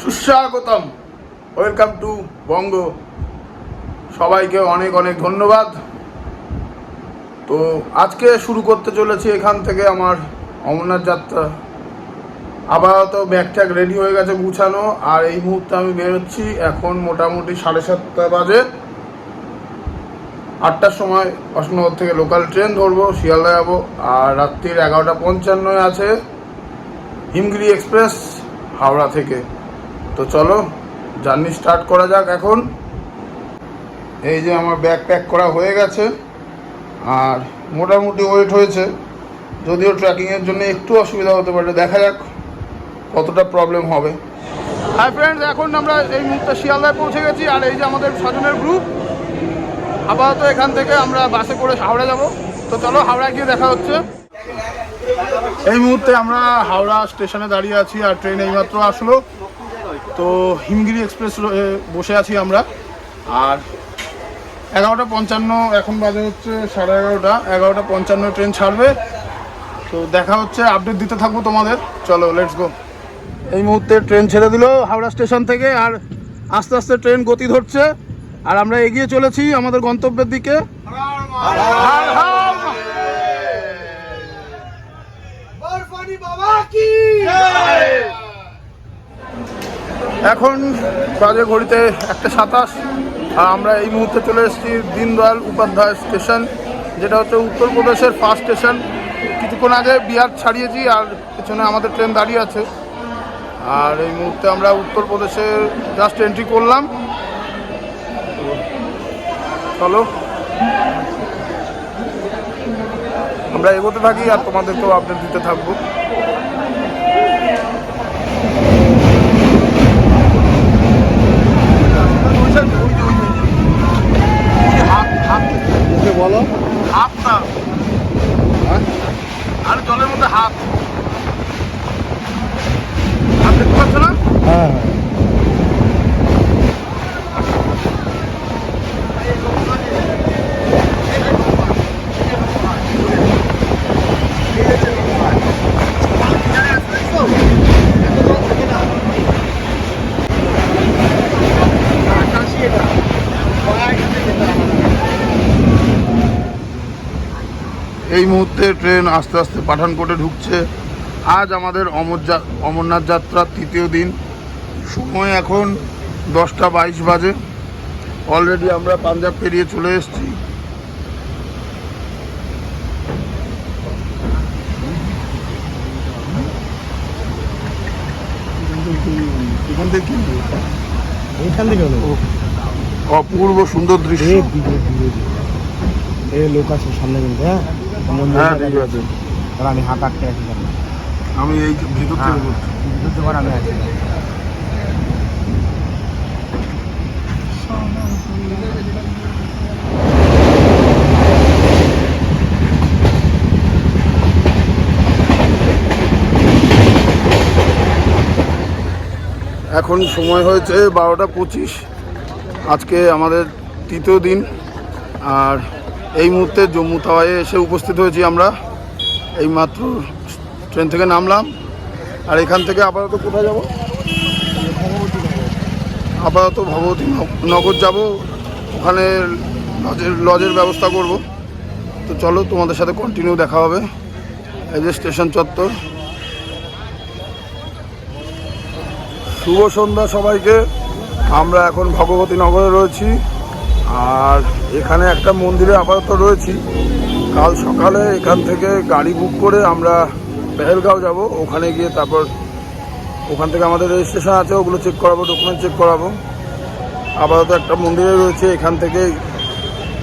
সুস্বাগতম। Welcome to বঙ্গ সবাইকে অনেক অনেক ধন্যবাদ। তো আজকে শুরু করতে চলেছি এখান থেকে আমার অমরনাথ যাত্রা। আপাতত ব্যাগ রেডি হয়ে গেছে গুছানো, আর এই মুহূর্তে আমি বেরোচ্ছি এখন মোটামুটি সাড়ে সাতটা বাজে। আটটার সময় অশোকনগর থেকে লোকাল ট্রেন ধরবো, শিয়ালদা যাব, আর রাত্রির এগারোটা পঞ্চান্নয় আছে। হিমগিরি এক্সপ্রেস, হাওড়া থেকে। তো চলো জার্নি স্টার্ট করা যাক এখন। এই যে আমার ব্যাগ প্যাক করা হয়ে গেছে, আর মোটামুটি ওয়েট হয়েছে। যদিও ট্র্যাকিংয়ের জন্য একটু অসুবিধা হতে পারে, দেখা যাক কতটা প্রবলেম হবে। হাই ফ্রেন্ডস এখন আমরা এই মুহূর্তে শিয়ালদায় পৌঁছে গেছি, আর এই যে আমাদের স্বজনের গ্রুপ আপাতত এখান থেকে আমরা বাসে করে হাওড়া যাব। তো চলো হাওড়া গিয়ে দেখা হচ্ছে। এই মুহূর্তে আমরা হাওড়া স্টেশনে দাঁড়িয়ে আছি, আর ট্রেন এইমাত্র আসলো। তো হিমগিরি এক্সপ্রেস বসে আছি আমরা। আর এগারোটা পঞ্চান্ন, এখন বাজে হচ্ছে সাড়ে এগারোটা। এগারোটা পঞ্চান্ন ট্রেন ছাড়বে। তো দেখা হচ্ছে আপডেট দিতে থাকব তোমাদের। চলো লেটস গো এই মুহূর্তে ট্রেন ছেড়ে দিল হাওড়া স্টেশন থেকে, আর আস্তে আস্তে ট্রেন গতি ধরছে। আর আমরা এগিয়ে চলেছি আমাদের গন্তব্যের দিকে। হর হর এখন বাজে ঘড়িতে একটা সাতাশ, আর আমরা এই মুহূর্তে চলে এসেছি দীনদয়াল উপাধ্যায় স্টেশন, যেটা হচ্ছে উত্তরপ্রদেশের ফার্স্ট স্টেশন। কিছুক্ষণ আগে বিহার ছাড়িয়েছি, আর পেছনে আমাদের ট্রেন দাঁড়িয়ে আছে। আর এই মুহূর্তে আমরা উত্তরপ্রদেশে জাস্ট এন্ট্রি করলাম। চলো। আমরা এগোতে থাকি, আর তোমাদেরকেও আপডেট দিতে থাকব। বলো। হাত না। হ্যাঁ? আর জলের মধ্যে হাত। হাত দেখতে পাচ্ছ না? হ্যাঁ হ্যাঁ। এই মুহূর্তে ট্রেন আস্তে আস্তে পাঠানকোটে ঢুকছে। আজ আমাদের অমর অমরনাথ যাত্রার তৃতীয় দিন। সময় এখন দশটা বাইশ বাজে। অলরেডি আমরা পাঞ্জাব পেরিয়ে চলে এসেছি। অপূর্ব সুন্দর দৃশ্য। লোক আছে সামনে কিন্তু হ্যাঁ? হ্যাঁ আমি হাত আটকে আমি এই ভিতর থেকে হ্যাঁ। করছি আমি আছি এখন সময় হয়েছে বারোটা পঁচিশ। আজকে আমাদের তৃতীয় দিন। আর এই মুহূর্তে জম্মু তাওয়ায় এসে উপস্থিত হয়েছি আমরা। এই মাত্র ট্রেন থেকে নামলাম। আর এখান থেকে আপাতত কোথায় যাব? আপাতত ভগবতী নগর যাব। ওখানে লজের লজের ব্যবস্থা করব। তো চলো, তোমাদের সাথে কন্টিনিউ দেখা হবে। এই যে স্টেশন চত্বর। শুভ সন্ধ্যা সবাইকে। আমরা এখন ভগবতী নগরে রয়েছি। আর এখানে একটা মন্দিরে আপাতত রয়েছি। কাল সকালে এখান থেকে গাড়ি বুক করে আমরা পেহেলগাঁও যাব। ওখানে গিয়ে তারপর ওখান থেকে আমাদের রেজিস্ট্রেশন আছে, ওগুলো চেক করাবো ডকুমেন্ট চেক করাবো। আপাতত একটা মন্দিরে রয়েছে, এখান থেকে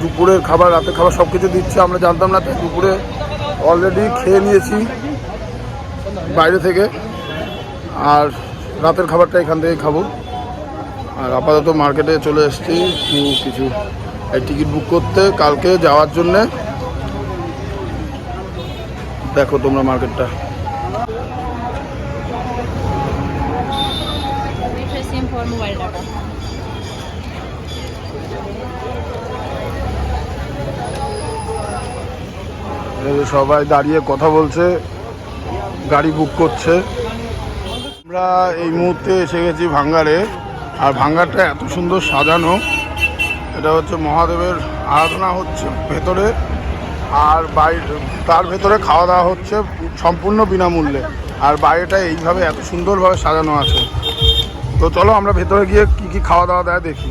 দুপুরের খাবার, রাতের খাবার সব কিছু দিচ্ছে। আমরা জানতাম না দুপুরে অলরেডি খেয়ে নিয়েছি বাইরে থেকে। আর রাতের খাবারটা এখান থেকে খাব। আর আপাতত মার্কেটে চলে এসেছি কিছু টিকিট বুক করতে, কালকে যাওয়ার জন্যে। দেখো তোমরা মার্কেটটা। সবাই দাঁড়িয়ে কথা বলছে, গাড়ি বুক করছে। আমরা এই মুহূর্তে এসে গেছি ভাঙ্গারে। আর ভাঙ্গারটা এত সুন্দর সাজানো, এটা হচ্ছে মহাদেবের আরাধনা হচ্ছে ভেতরে আর বাইরে তার ভেতরে খাওয়া দাওয়া হচ্ছে সম্পূর্ণ বিনামূল্যে। আর বাইরেটা এইভাবে এত সুন্দরভাবে সাজানো আছে। তো চলো আমরা ভেতরে গিয়ে কি কি খাওয়া দাওয়া দেয় দেখি।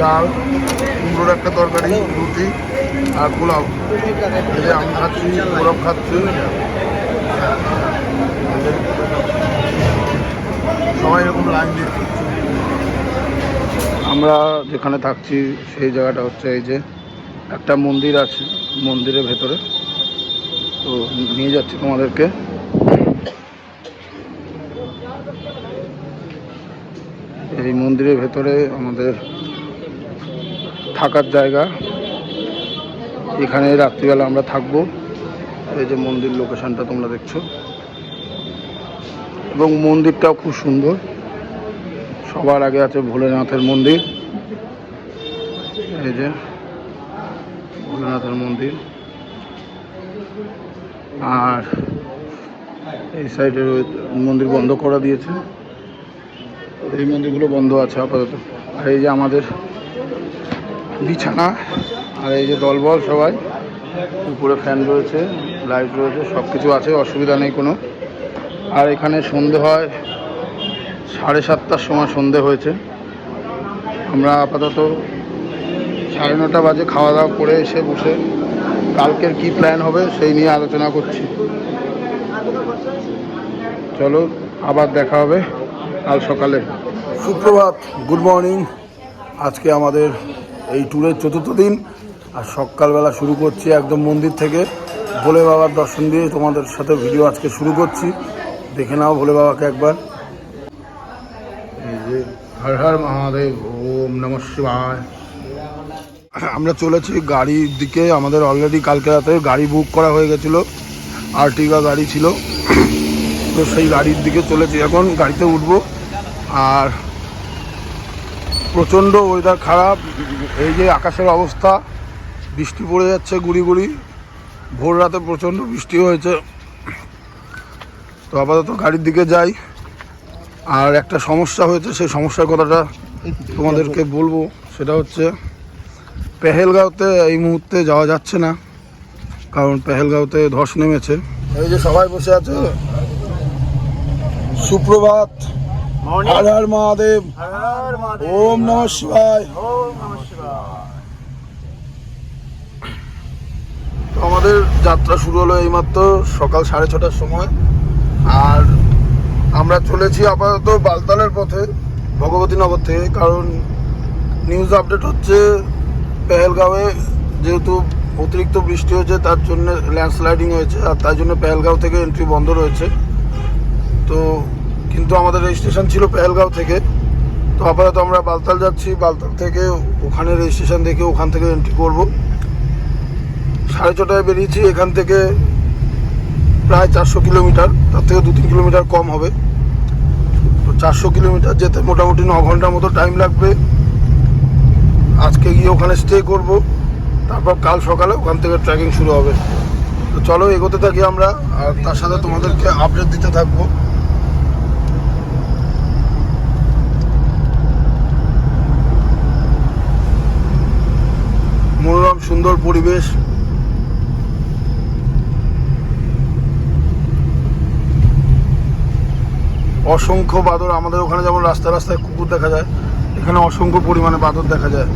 ডাল, কুমড়োর একটা তরকারি, রুটি আর পোলাও। এই আমি খাচ্ছি গৌরব খাচ্ছি। সবাই এরকম লাইন আমরা যেখানে থাকছি, সেই জায়গাটা হচ্ছে এই যে একটা মন্দির আছে, মন্দিরের ভেতরে। তো নিয়ে যাচ্ছি তোমাদেরকে। এই মন্দিরের ভেতরে আমাদের থাকার জায়গা। এখানে রাত্রিবেলা আমরা থাকব। এই যে মন্দির লোকেশনটা তোমরা দেখছ। এবং মন্দিরটাও খুব সুন্দর। সবার আগে আছে ভোলেনাথের মন্দির। এই যে ভোলেনাথের মন্দির। আর এই সাইডে মন্দির বন্ধ করা দিয়েছে। এই মন্দিরগুলো বন্ধ আছে আপাতত। আর এই যে আমাদের বিছানা, আর এই যে দলবল সবাই, উপরে ফ্যান রয়েছে, লাইট রয়েছে সব কিছু আছে, অসুবিধা নেই কোনো। আর এখানে সন্ধে হয়, সাড়ে সাতটার সময় সন্ধে হয়েছে। আমরা আপাতত সাড়ে নটা বাজে খাওয়া দাওয়া করে এসে বসে কালকের কি প্ল্যান হবে সেই নিয়ে আলোচনা করছি। চলো, আবার দেখা হবে কাল সকালে। সুপ্রভাত গুড মর্নিং আজকে আমাদের এই ট্যুরের চতুর্থ দিন। আর সকালবেলা শুরু করছি একদম মন্দির থেকে। ভোলে বাবার দর্শন দিয়ে তোমাদের সাথে ভিডিও আজকে শুরু করছি। দেখে নাও ভোলে বাবাকে একবার। হর হর মহাদেব, ওম নম শিবায়। আমরা চলেছি গাড়ির দিকে। আমাদের অলরেডি কালকে রাতে গাড়ি বুক করা হয়ে গেছিল। আর্টিগা গাড়ি ছিল। তো সেই গাড়ির দিকে চলেছি। এখন গাড়িতে উঠবো। আর প্রচণ্ড ওয়েদার খারাপ, এই যে আকাশের অবস্থা, বৃষ্টি পড়ে যাচ্ছে গুড়ি গুড়ি, ভোর রাতে প্রচণ্ড বৃষ্টি হয়েছে। তো আপাতত গাড়ির দিকে যাই। আর একটা সমস্যা হয়েছে, সেই সমস্যার কথাটা তোমাদেরকে বলব, সেটা হচ্ছে পেহেলগাঁওতে এই মুহূর্তে যাওয়া যাচ্ছে না, কারণ পেহেলগাঁওতে ধস নেমেছে। এই যে সবাই বসে আছে, সুপ্রভাত। হর হর মহাদেব। ওম নম শিবায়। আমাদের যাত্রা শুরু হলো এইমাত্র সকাল সাড়ে ছটার সময়। আর আমরা চলেছি আপাতত বালতালের পথে ভগবতী নগর থেকে। কারণ নিউজ আপডেট হচ্ছে পেহেলগাঁওয়ে যেহেতু অতিরিক্ত বৃষ্টি হয়েছে তার জন্য ল্যান্ডস্লাইডিং হয়েছে। আর তাই জন্য পেহেলগাঁও থেকে এন্ট্রি বন্ধ রয়েছে। তো কিন্তু আমাদের রেজিস্ট্রেশন ছিল পেহেলগাঁও থেকে। তো আপাতত আমরা বালতাল যাচ্ছি। বালতাল থেকে ওখানে রেজিস্ট্রেশন দেখে ওখান থেকে এন্ট্রি করব। সাড়ে ছটায় বেরিয়েছি। এখান থেকে প্রায় চারশো কিলোমিটার। তার থেকে দু তিন কিলোমিটার কম হবে। তো চারশো কিলোমিটার যেতে মোটামুটি ন ঘণ্টার মতো টাইম লাগবে। আজকে গিয়ে ওখানে স্টে করব। তারপর কাল সকালে ওখান থেকে ট্রেকিং শুরু হবে। তো চলো এগোতে থাকি আমরা। আর তার সাথে তোমাদেরকে আপডেট দিতে থাকব। অসংখ্য বাদর আমাদের ওখানে যেমন রাস্তায় রাস্তায় কুকুর দেখা যায়, এখানে অসংখ্য পরিমাণে বাদর দেখা যায়।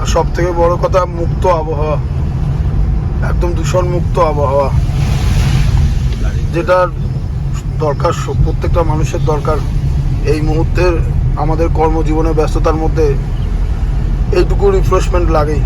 আর সব থেকে বড় কথা, মুক্ত আবহাওয়া। একদম দূষণ মুক্ত আবহাওয়া। যেটা দরকার প্রত্যেকটা মানুষের দরকার। এই মুহূর্তের আমাদের কর্মজীবনের ব্যস্ততার মধ্যে এইটুকু রিফ্রেশমেন্ট লাগেই।